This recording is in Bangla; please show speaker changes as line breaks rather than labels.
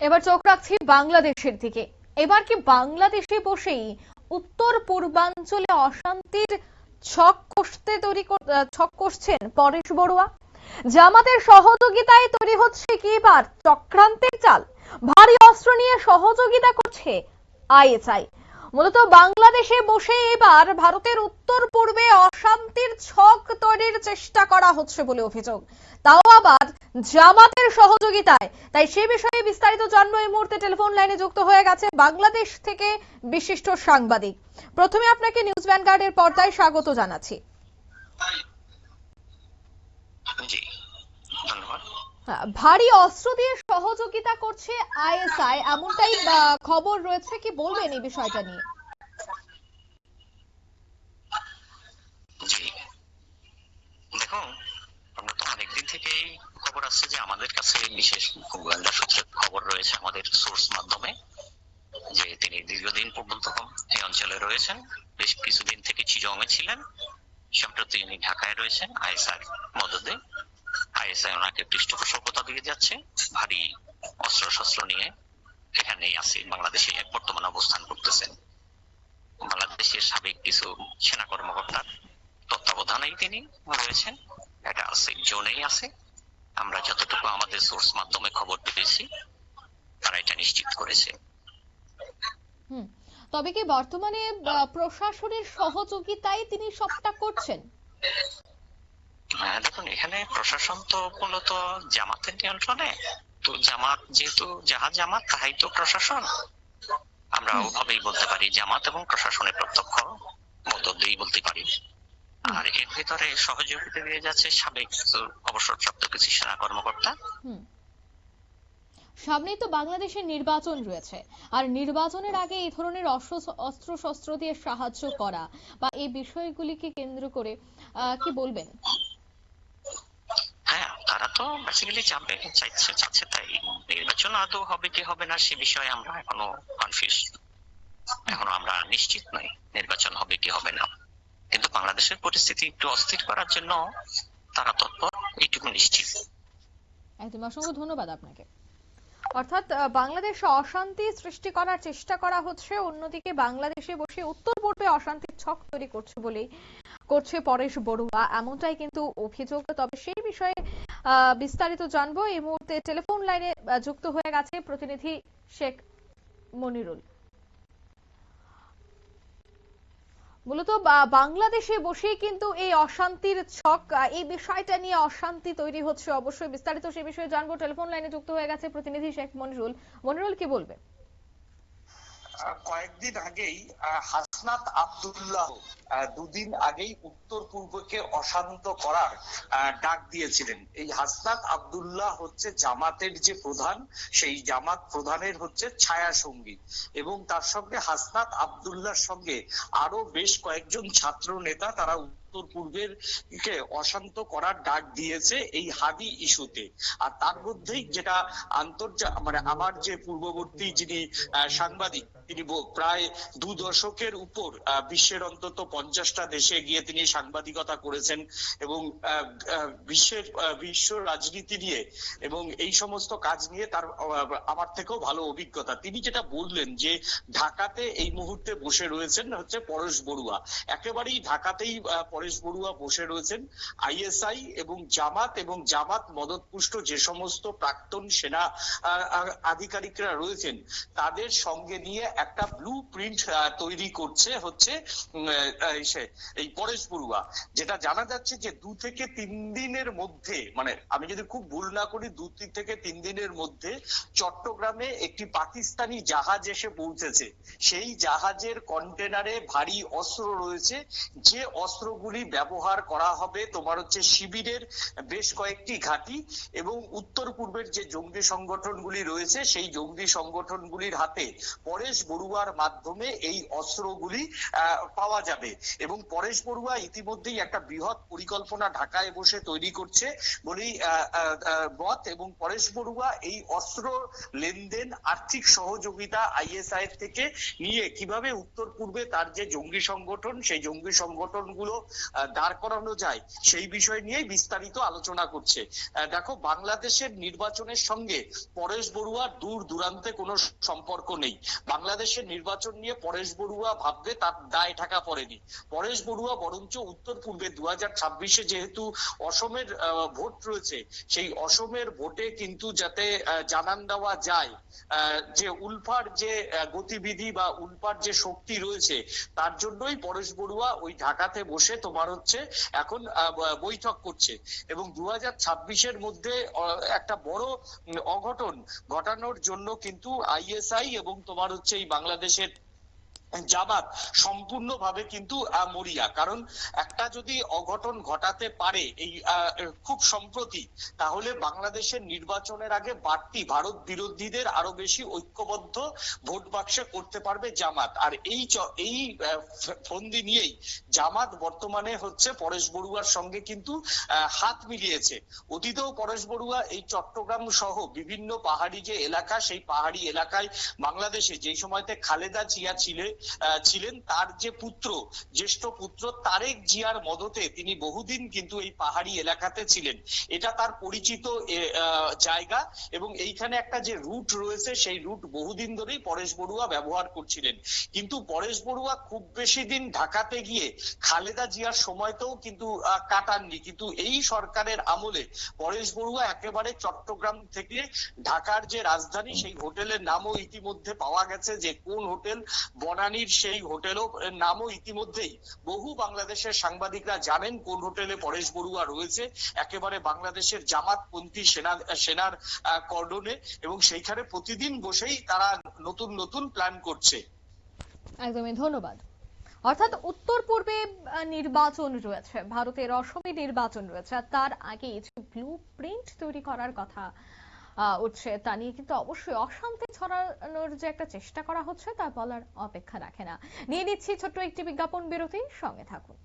এবার চোখ রাখছি বাংলাদেশের দিকে। এবার কি বাংলাদেশে বসেই উত্তর পূর্বাঞ্চলে অশান্তির ছক কষতে তৈরি ছক কষছেন পরেশ বড়ুয়া? জামাতের সহযোগিতায় তৈরি হচ্ছে কি এবার চক্রান্তের চাল? ভারী অস্ত্র নিয়ে সহযোগিতা করছে আইএসআই। মূলত বাংলাদেশে বসে এবার ভারতের উত্তর পূর্বে অশান্তির ছক তৈরির চেষ্টা করা হচ্ছে বলে অভিযোগ। তাও আবার জামাতের সহযোগিতায়। তাই সে বিষয়ে বিস্তারিত জানব এই মুহূর্তে। টেলিফোন লাইনে যুক্ত হয়ে গেছে বাংলাদেশ থেকে বিশিষ্ট সাংবাদিক। প্রথমে আপনাকে নিউজ ভ্যানগার্ডের পর্দায় স্বাগত জানাচ্ছি। আহ, ভারী অস্ত্র দিয়ে সহযোগিতা করছে আইএসআই। এমনটাই খবর রয়েছে। কি বলবেন এই বিষয়টা নিয়ে?
জি। দেখুন, আমরা তো অনেকদিন খবর আসছে যে আমাদের কাছে বিশেষ গোয়েন্দা খবর রয়েছে আমাদের সোর্স মাধ্যমে, যে তিনি দীর্ঘদিন পর্যন্ত এই অঞ্চলে রয়েছেন। বেশ কিছুদিন থেকে চিরমে ছিলেন। সম্প্রতি তিনি ঢাকায় রয়েছেন আইএসআর মদদে। আইএসআই ওনাকে পৃষ্ঠপোষকতা দিয়ে যাচ্ছে। ভারী অস্ত্র শস্ত্র নিয়ে এখানেই আছে, বাংলাদেশে বর্তমানে অবস্থান করতেছেন বাংলাদেশের সাবেক কিছু সেনা কর্মকর্তার তত্ত্বাবধানেই তিনি রয়েছেন, এটা আছে, জোনেই আছে। আমরা যতটুকু আমাদের সোর্স মাধ্যমে খবর পেয়েছি, তারা এটা নিশ্চিত করেছে।
তবে কি বর্তমানে প্রশাসনের সহযোগিতায় তিনি সবটা করছেন?
দেখুন এখানে প্রশাসন তো মূলত জামাতের নিয়ন্ত্রণে। তো জামাত যেহেতু যাহা জামাত তাহাই তো প্রশাসন। আমরা ওভাবেই বলতে পারি জামাত এবং প্রশাসনের প্রত্যক্ষ মদত দিয়েই বলতে পারি। আর এর ভিতরে সহযোগিতা দিয়ে যাচ্ছে সাবেক অবসরপ্রাপ্ত কিছু সেনা কর্মকর্তা।
হুম। সামনেই তো বাংলাদেশের নির্বাচন রয়েছে। আর নির্বাচনের আগে এই ধরনের অস্ত্র শস্ত্র দিয়ে সাহায্য করা বা এই বিষয়গুলিকে কেন্দ্র করে আহ, কি বলবেন?
হ্যাঁ তো বেসিক্যালি চাপে চাইছে চাচ্ছে তাই নির্বাচন আদৌ হবে কি হবে না সে বিষয়ে আমরা এখনও কনফিউজ এখনও আমরা নিশ্চিত নই নির্বাচন হবে কি হবে না। কিন্তু বাংলাদেশের পরিস্থিতি একটু অস্থির করার জন্য তারা তৎপর, এইটুকু নিশ্চিত।
একদম অসংখ্য ধন্যবাদ আপনাকে। অর্থাৎ বাংলাদেশে অশান্তি সৃষ্টি করার চেষ্টা করা হচ্ছে, অন্যদিকে বাংলাদেশে বসে উত্তর পূর্বে অশান্তির ছক তৈরি করছে বলেই করছে পরেশ বড়ুয়া। এমনটাই কিন্তু অভিযোগ, তবে সেই বিষয়ে বিস্তারিত জানব। এই মুহূর্তে টেলিফোন লাইনে যুক্ত হয়ে গেছে প্রতিনিধি শেখ মনিরুল। মূলত বাংলাদেশে বসেই কিন্তু এই অশান্তির ছক এই বিষয়টা নিয়ে অশান্তি তৈরি হচ্ছে অবশ্যই। বিস্তারিত সে বিষয়ে জানব। টেলিফোন লাইনে যুক্ত হয়ে গেছে প্রতিনিধি শেখ মনিরুল। মনিরুল, কি বলবে?
কয়েকদিন আগেই হাসনাত আবদুল্লাহ দুদিন আগেই উত্তর পূর্বকে অশান্ত করার ডাক দিয়েছিলেন। এই হাসনাত আবদুল্লাহ হচ্ছে জামাতের যে প্রধান, সেই জামাত প্রধানের হচ্ছে ছায়া সঙ্গী। এবং তার সঙ্গে হাসনাত আবদুল্লাহর সঙ্গে আরও বেশ কয়েকজন ছাত্র নেতা তারা উত্তর পূর্বের কে অশান্ত করার ডাক দিয়েছে এই হাদি ইস্যুতে। আর তার মধ্যেই যেটা আন্তর্জা মানে আমার যে পূর্ববর্তী যিনি সাংবাদিক, তিনি প্রায় দু দশকের উপর বিশ্বের অন্তত পঞ্চাশটা দেশে গিয়ে তিনি সাংবাদিকতা করেছেন এবং বিশ্বের বিশ্ব রাজনীতি নিয়ে এবং এই সমস্ত কাজ নিয়ে তার আমার থেকেও ভালো অভিজ্ঞতা। তিনি যেটা বললেন যে ঢাকাতে এই মুহূর্তে বসে রয়েছেন হচ্ছে পরশ বড়ুয়া। একেবারেই ঢাকাতেই পরেশ বড়ুয়া বসে রয়েছেন। আইএসআই এবং জামাত এবং জামাত মদতপুষ্ট যে সমস্ত প্রাক্তন সেনা আধিকারিকরা রয়েছেন, তাদের সঙ্গে নিয়ে একটা ব্লু প্রিন্ট তৈরি করছে হচ্ছে এই পরেশ বড়ুয়া। যেটা জানা যাচ্ছে যে দু থেকে তিন দিনের মধ্যে মানে আমি যদি খুব ভুল না করি, দু তিন থেকে তিন দিনের মধ্যে চট্টগ্রামে একটি পাকিস্তানি জাহাজ এসে পৌঁছেছে। সেই জাহাজের কন্টেনারে ভারী অস্ত্র রয়েছে। যে অস্ত্রগুলি ব্যবহার করা হবে তোমার হচ্ছে শিবিরের বেশ কয়েকটি ঘাঁটি এবং উত্তর পূর্বের যে জঙ্গি সংগঠনগুলি রয়েছে, সেই জঙ্গি সংগঠনগুলির হাতে পরেশ বড়ুয়ার মাধ্যমে এই অস্ত্রগুলি পাওয়া যাবে। এবং পরেশ বড়ুয়া ইতিমধ্যেই একটা বৃহৎ পরিকল্পনা ঢাকায় বসে তৈরি করছে বলেই মত এবং পরেশ বড়ুয়া এই অস্ত্র লেনদেন, আর্থিক সহযোগিতা আইএসআই থেকে নিয়ে কীভাবে উত্তর পূর্বে তার যে জঙ্গি সংগঠন, সেই জঙ্গি সংগঠনগুলো দাঁড় করানো যায়, সেই বিষয় নিয়েই বিস্তারিত আলোচনা করছে। দেখো, বাংলাদেশের নির্বাচনের সঙ্গে পরেশ বড়ুয়ার দূর দূরান্তে কোনো সম্পর্ক নেই। বাংলাদেশের নির্বাচন নিয়ে পরেশ বড়ুয়া ভাববে তার দায় ঢাকা পড়েনি। পরেশ বড়ুয়া বরঞ্চ উত্তর পূর্বে দু হাজার ছাব্বিশে যেহেতু অসমের ভোট রয়েছে, সেই অসমের ভোটে কিন্তু যাতে জানান দেওয়া যায় যে উল্ফার যে গতিবিধি বা উল্ফার যে শক্তি রয়েছে, তার জন্যই পরেশ বড়ুয়া ওই ঢাকাতে বসে তোমার হচ্ছে এখন বৈঠক করছে। এবং দু হাজার ছাব্বিশের মধ্যে একটা বড় অঘটন ঘটানোর জন্য কিন্তু আইএসআই এবং তোমার হচ্ছে এই বাংলাদেশের জামাত সম্পূর্ণভাবে কিন্তু মরিয়া। কারণ একটা যদি অঘটন ঘটাতে পারে, এই খুব সম্প্রতি, তাহলে বাংলাদেশের নির্বাচনের আগে বাড়তি ভারত বিরোধীদের আরও বেশি ঐক্যবদ্ধ ভোট বাক্সে করতে পারবে জামাত। আর এই এই ফন্দি নিয়েই জামাত বর্তমানে হচ্ছে পরেশ বড়ুয়ার সঙ্গে কিন্তু হাত মিলিয়েছে। অতীতেও পরেশ বড়ুয়া এই চট্টগ্রাম সহ বিভিন্ন পাহাড়ি যে এলাকা, সেই পাহাড়ি এলাকায় বাংলাদেশে যেই সময়তে খালেদা জিয়া ছিলেন ছিলেন, তার যে পুত্র, জ্যেষ্ঠ পুত্র তারেক জিয়ার মদতে তিনি বহুদিন কিন্তু এই পাহাড়ি এলাকাতে ছিলেন। এটা তার পরিচিত জায়গা এবং এইখানে একটা যে রুট রয়েছে, সেই রুট বহুদিন ধরেই পরেশ বড়ুয়া ব্যবহার করছিলেন। কিন্তু পরেশ বড়ুয়া খুব বেশি দিন ঢাকাতে গিয়ে খালেদা জিয়ার সময়তেও কিন্তু কাটাননি। কিন্তু এই সরকারের আমলে পরেশ বড়ুয়া একেবারে চট্টগ্রাম থেকে ঢাকার যে রাজধানী, সেই হোটেলের নামও ইতিমধ্যে পাওয়া গেছে যে কোন হোটেল বনানীর সেই হোটেলও নামও ইতিমধ্যেই বহু বাংলাদেশের সাংবাদিকরা জানেন কোন হোটেলে পরেশ বড়ুয়া রয়েছে। একেবারে বাংলাদেশের জামাতপন্থী সেনা, সেনার কর্ডনে এবং সেইখানে প্রতিদিন বসেই তারা নতুন নতুন প্ল্যান করছে।
একদমই, ধন্যবাদ। অর্থাৎ উত্তর পূর্বে নির্বাচন রয়েছে, ভারতের অসমে নির্বাচন রয়েছে তার আগে ব্লু প্রিন্ট তৈরি করার কথা উঠছে তা নিয়ে কিন্তু অবশ্যই অশান্তি ছড়ানোর যে একটা চেষ্টা করা হচ্ছে, তা বলার অপেক্ষা রাখে না। নিয়ে নিচ্ছি ছোট্ট একটি বিজ্ঞাপন বিরতি, সঙ্গে থাকুন।